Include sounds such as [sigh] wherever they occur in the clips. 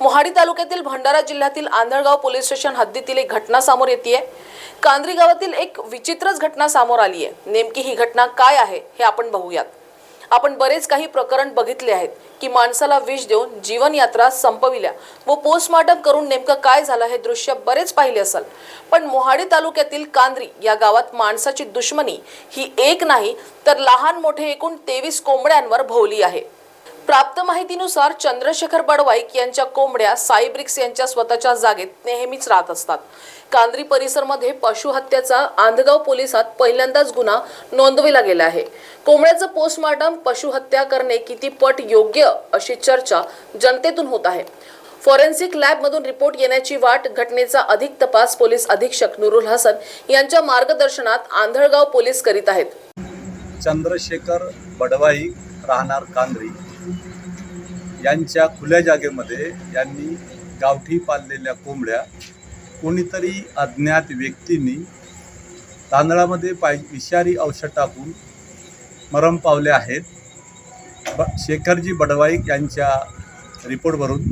मोहाडी तालुक्यातील भंडारा जिल्ह्यातील Andhalgaon police station हद्दीतील एक घटना समोर येते कांद्री गावातील एक विचित्रच घटना समोर आली आहे नेमकी ही घटना काय आहे हे आपण बघूयात. आपण बरेच काही प्रकरण बघितले आहेत की माणसाला विष देऊन जीवनयात्रा संपविल्या व पोस्टमार्टम करून नेमकं काय झालं हे दृश्य बरेच पाहिले असाल. पण मोहाडी तालुक्यातील कांद्री या गावात माणसाची दुश्मनी ही एक नाही तर लहान मोठे एकूण तेवीस कोंबड्यांवर भोवली आहे. प्राप्त माहितीनुसार चंद्रशेखर बडवाईक यांच्या कोंबड्या सायब्रिक्स यांच्या स्वतःच्या जागेत नेहमीच राहत असतात. कांद्री परिसरमध्ये पशुहत्याचा आंधगाव पोलिसात पहिल्यांदाच गुन्हा नोंदविला गेला आहे. कोंबड्याचं पोस्टमार्टम पशुहत्या करणे किती पट योग्य अशी चर्चा जनतेतून होत आहे. फॉरेन्सिक लॅबमधून रिपोर्ट येण्याची वाट घटनेचा अधिक तपास पोलीस अधीक्षक नुरुल हसन यांच्या मार्गदर्शनात आंधळगाव पोलीस करीत आहेत. चंद्रशेखर बडवाई राहणार कांद्री. यांच्या खुल्या जागेमध्ये यांनी गावठी पाळलेल्या कोंबड्या कोणीतरी अज्ञात व्यक्तींनी तांदळामध्ये पाय विषारी औषध टाकून मरम पावले आहेत. ब शेखरजी बडवाईक यांच्या रिपोर्टवरून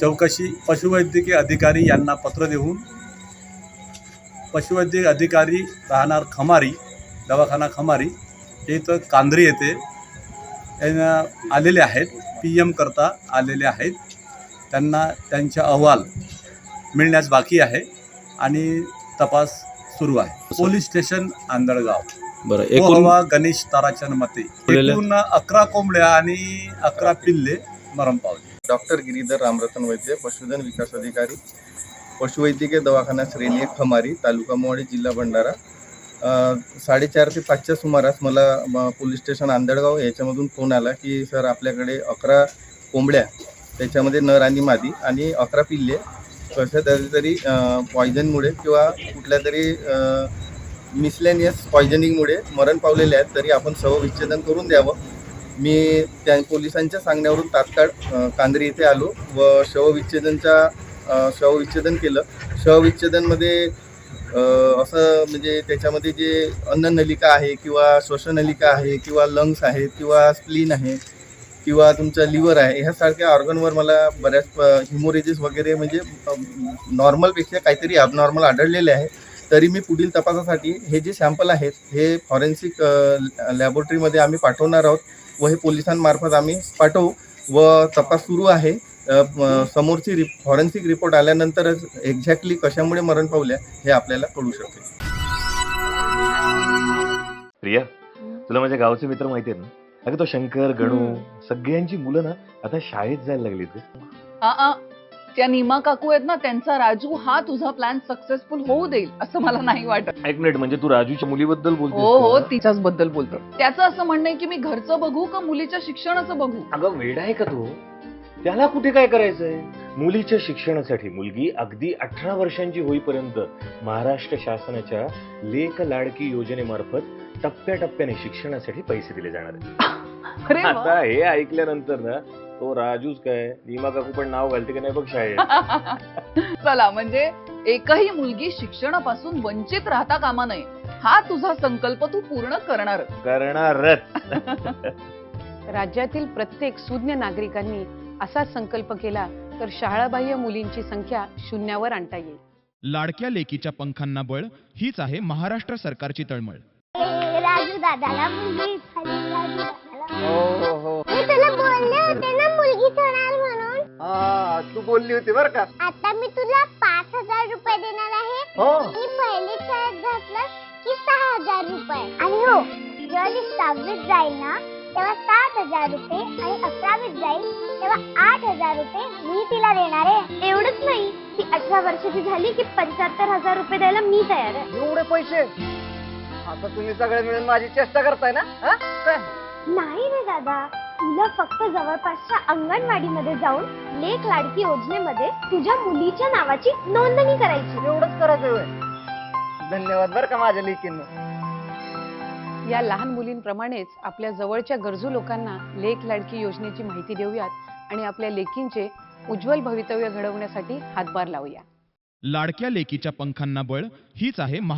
चौकशी पशुवैद्यकीय अधिकारी यांना पत्र देऊन पशुवैद्यकीय अधिकारी राहणार खमारी दवाखाना खमारी हे इथं कांद्री येते आलेले आहेत पी एम करता आलेले आहेत. त्यांना त्यांचा अहवाल मिळण्यास बाकी आहे आणि तपास सुरू आहे. Police station Andhalgaon. बरं एकूण गोहवा गणेश ताराचंद मते. एकूण अकरा कोंबड्या आणि अकरा पिल्ले मरण पावले. डॉक्टर गिरीधर रामरतन वैद्य पशुधन विकास अधिकारी पशुवैद्यकीय दवाखाना श्रेणी एक खमारी तालुका मोवाडी जिल्हा भंडारा साडेचार ते पाचच्या सुमारास मला म, पोलीस स्टेशन आंधळगाव याच्यामधून फोन आला की सर आपल्याकडे अकरा कोंबड्या त्याच्यामध्ये नर आणि मादी आणि अकरा पिल्ले कशा तरी पॉयझनमुळे किंवा कुठल्या तरी मिसलेनियस पॉयझनिंगमुळे मरण पावलेले आहेत तरी आपण शवविच्छेदन करून द्यावं. मी त्या पोलिसांच्या सांगण्यावरून तात्काळ अ, कांद्री येथे आलो व शवविच्छेदनच्या शवविच्छेदन केलं. शवविच्छेदनमध्ये असं म्हणजे त्याच्यामध्ये जे अन्ननलिका आहे किंवा श्वसनलिका आहे किंवा लंग्स आहेत किंवा स्प्लीन आहे किंवा तुमचं लिव्हर आहे ह्यासारख्या ऑर्गनवर मला बऱ्याच हिमोरेजेस वगैरे म्हणजे नॉर्मलपेक्षा काहीतरी अबनॉर्मल आढळलेले आहे. तरी मी पुढील तपासासाठी हे जे सॅम्पल आहेत हे फॉरेन्सिक लॅबोरेटरीमध्ये आम्ही पाठवणार आहोत व हे पोलिसांमार्फत आम्ही पाठवू व तपास सुरू आहे. समोरची फॉरेन्सिक रिपोर्ट आल्यानंतरच एक्झॅक्टली कशामुळे मरण पावल्या हे आपल्याला कळू शकेल प्रिया तुला माझ्या गावचे मित्र माहिती आहेत ना? अगं तो शंकर गणू सगळ्यांची मुलं ना आता शाळेत जायला लागली आ, आ, त्या नीमा काकू आहेत ना त्यांचा राजू हा तुझा प्लॅन सक्सेसफुल होऊ देईल असं मला नाही वाटत. एक मिनिट म्हणजे तू राजूच्या मुलीबद्दल बोलतोस हो हो? तिच्याच बद्दल बोलतो. त्याचं असं म्हणणं आहे की मी घरचं बघू का मुलीच्या शिक्षणाचं बघू? अगं वेड आहे का तू? त्याला कुठे काय करायचंय? मुलीच्या शिक्षणासाठी मुलगी अगदी अठरा वर्षांची होईपर्यंत महाराष्ट्र शासनाच्या लेख लाडकी योजनेमार्फत टप्प्याटप्प्याने शिक्षणासाठी पैसे दिले जाणार आहेत. [laughs] अरे वा. आता हे ऐकल्यानंतर ना तो राजूच काय नीमा काकू पण नाव घालते की नाही बघ शाळेत. [laughs] चला म्हणजे एकही मुलगी शिक्षणापासून वंचित राहता कामा नये. हा तुझा संकल्प तू पूर्ण करणार करणारच. [laughs] राज्यातील प्रत्येक सुज्ञ नागरिकांनी असा संकल्प केला तर शाळाबाह्य मुलींची संख्या शून्यावर आणता येईल. लाडक्या लेकीच्या पंखांना बळ हीच आहे महाराष्ट्र सरकारची तळमळ. राजू दादाला मुलगी मुलगी. होणार म्हणून. तू बोलली होती बरं का? आता मी तुला पाच हजार रुपये देणार आहे. हो. आणि पहिली शाळेत घातलं की सहा हजार रुपये. आणि हो जेव्हा जाईल ना तेव्हा सात हजार रुपये आणि अकरावीत जाईल तेव्हा आठ हजार रुपये मी तिला देणार आहे. एवढंच नाही. ती अठरा वर्षाची झाली की पंच्याहत्तर हजार रुपये द्यायला मी तयार आहे. एवढे पैसे? आता तुम्ही सगळे मिळून माझी चेष्टा करताय ना? हा? काय? नाही रे दादा. तुला फक्त जवळपासच्या अंगणवाडीमध्ये जाऊन लेख लाडकी योजनेमध्ये तुझ्या मुलीच्या नावाची नोंदणी करायची. एवढंच करायचं होय. धन्यवाद बरं का माझ्या लेकींना. या लहान मुलींप्रमाणेच आपल्या जवळच्या गरजू लोकांना लेख लाडकी योजनेची माहिती देऊयात आणि आपल्या लेकींचे उज्ज्वल भवितव्य घडवण्यासाठी हातभार लावूया. लाडक्या लेकीच्या पंखांना बळ हीच आहे महा